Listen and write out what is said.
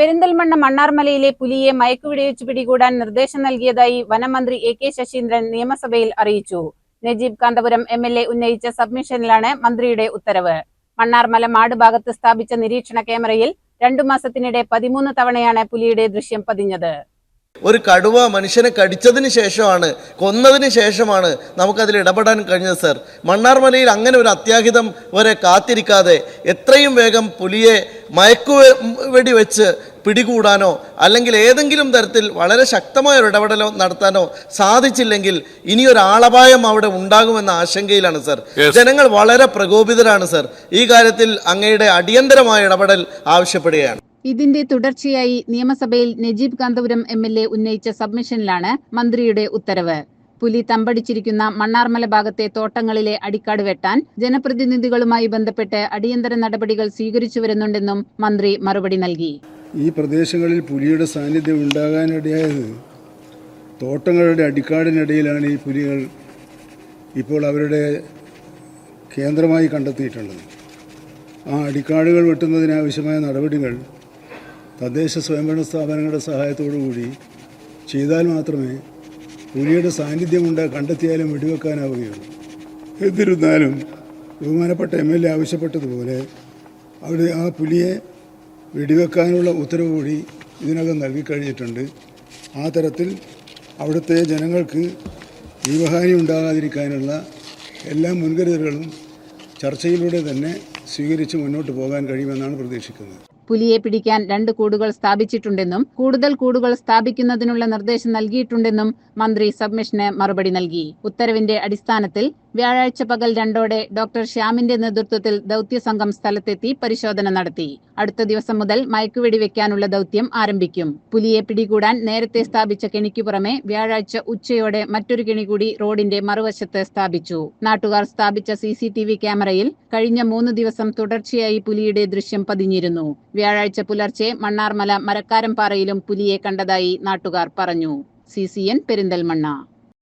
പെരിന്തൽമണ്ണ മണ്ണാർമലയിലെ പുലിയെ മയക്കുവെടിവെച്ച് പിടികൂടാൻ നിർദ്ദേശം നൽകിയതായി വനമന്ത്രി എ കെ ശശീന്ദ്രൻ നിയമസഭയിൽ അറിയിച്ചു. Najeeb Kanthapuram M L A ഉന്നയിച്ച സബ്മിഷനിലാണ് മന്ത്രിയുടെ ഉത്തരവ്. മണ്ണാർമല മാട് ഭാഗത്ത് സ്ഥാപിച്ച നിരീക്ഷണ ക്യാമറയിൽ രണ്ടു മാസത്തിനിടെ പതിമൂന്ന് തവണയാണ് പുലിയുടെ ദൃശ്യം പതിഞ്ഞത്. ഒരു കടുവ മനുഷ്യനെ കടിച്ചതിന് ശേഷമാണ് കൊന്നതിന് ശേഷമാണ് നമുക്കതിൽ ഇടപെടാൻ കഴിഞ്ഞത് സർ. മണ്ണാർമലയിൽ അങ്ങനെ ഒരു അത്യാഹിതം വരെ കാത്തിരിക്കാതെ എത്രയും വേഗം പുലിയെ മയക്കു വെടി വെച്ച് പിടികൂടാനോ അല്ലെങ്കിൽ ഏതെങ്കിലും തരത്തിൽ വളരെ ശക്തമായ ഒരു ഇടപെടലോ നടത്താനോ സാധിച്ചില്ലെങ്കിൽ ഇനി ഒരു ആളപായം അവിടെ ഉണ്ടാകുമെന്ന ആശങ്കയിലാണ് സർ. ജനങ്ങൾ വളരെ പ്രകോപിതരാണ് സർ. ഈ കാര്യത്തിൽ അങ്ങയുടെ അടിയന്തരമായ ഇടപെടൽ ആവശ്യപ്പെടുകയാണ്. ഇതിന്റെ തുടർച്ചയായി നിയമസഭയിൽ Najeeb Kanthapuram M L A ഉന്നയിച്ച സബ്മിഷനിലാണ് മന്ത്രിയുടെ ഉത്തരവ്. പുലി തമ്പടിച്ചിരിക്കുന്ന മണ്ണാർമല ഭാഗത്തെ തോട്ടങ്ങളിലെ അടിക്കാട് വെട്ടാൻ ജനപ്രതിനിധികളുമായി ബന്ധപ്പെട്ട് അടിയന്തര നടപടികൾ സ്വീകരിച്ചു വരുന്നുണ്ടെന്നും മന്ത്രി മറുപടി നൽകി. ഈ പ്രദേശങ്ങളിൽ പുലിയുടെ സാന്നിധ്യം ഉണ്ടാകാനിടയായത് തോട്ടങ്ങളുടെ അടിക്കാടിനിടയിലാണ് ഈ പുലികൾ ഇപ്പോൾ അവരുടെ കേന്ദ്രമായി കണ്ടെത്തിയിട്ടുള്ളത്. ആ അടിക്കാടുകൾ വെട്ടുന്നതിനാവശ്യമായ നടപടികൾ തദ്ദേശ സ്വയംഭരണ സ്ഥാപനങ്ങളുടെ സഹായത്തോടു കൂടി ചെയ്താൽ മാത്രമേ പുലിയുടെ സാന്നിധ്യം ഉണ്ട് കണ്ടെത്തിയാലും വെടിവെക്കാനാവുകയുള്ളൂ. എന്നിരുന്നാലും ബഹുമാനപ്പെട്ട എം എൽ എ ആവശ്യപ്പെട്ടതുപോലെ അവിടെ ആ പുലിയെ വെടിവെക്കാനുള്ള ഉത്തരവ് കൂടി ഇതിനകം നൽകിക്കഴിഞ്ഞിട്ടുണ്ട് ആ തരത്തിൽ അവിടുത്തെ ജനങ്ങൾക്ക് ജീവഹാനി ഉണ്ടാകാതിരിക്കാനുള്ള എല്ലാ മുൻകരുതലുകളും ചർച്ചയിലൂടെ തന്നെ സ്വീകരിച്ച് മുന്നോട്ട് പോകാൻ കഴിയുമെന്നാണ് പ്രതീക്ഷിക്കുന്നത്. പുലിയെ പിടിക്കാൻ രണ്ട് കൂടുകൾ സ്ഥാപിച്ചിട്ടുണ്ടെന്നും കൂടുതൽ കൂടുകൾ സ്ഥാപിക്കുന്നതിനുള്ള നിർദ്ദേശം നൽകിയിട്ടുണ്ടെന്നും മന്ത്രി സബ്മിഷന് മറുപടി നൽകി. ഉത്തരവിന്റെ അടിസ്ഥാനത്തിൽ വ്യാഴാഴ്ച പകൽ രണ്ടോടെ ഡോക്ടർ ശ്യാമിന്റെ നേതൃത്വത്തിൽ ദൗത്യസംഘം സ്ഥലത്തെത്തി പരിശോധന നടത്തി. അടുത്ത ദിവസം മുതൽ മയക്കുവെടി വെക്കാനുള്ള ദൗത്യം ആരംഭിക്കും. പുലിയെ പിടികൂടാൻ നേരത്തെ സ്ഥാപിച്ച കെണിക്കു പുറമെ വ്യാഴാഴ്ച ഉച്ചയോടെ മറ്റൊരു കെണി കൂടി റോഡിന്റെ മറുവശത്ത് സ്ഥാപിച്ചു. നാട്ടുകാർ സ്ഥാപിച്ച സി സി ടി വി ക്യാമറയിൽ കഴിഞ്ഞ മൂന്ന് ദിവസം തുടർച്ചയായി പുലിയുടെ ദൃശ്യം പതിഞ്ഞിരുന്നു. വ്യാഴാഴ്ച പുലർച്ചെ മണ്ണാർമല മരക്കാരംപാറയിലും പുലിയെ കണ്ടതായി നാട്ടുകാർ പറഞ്ഞു. C C N Perinthalmanna.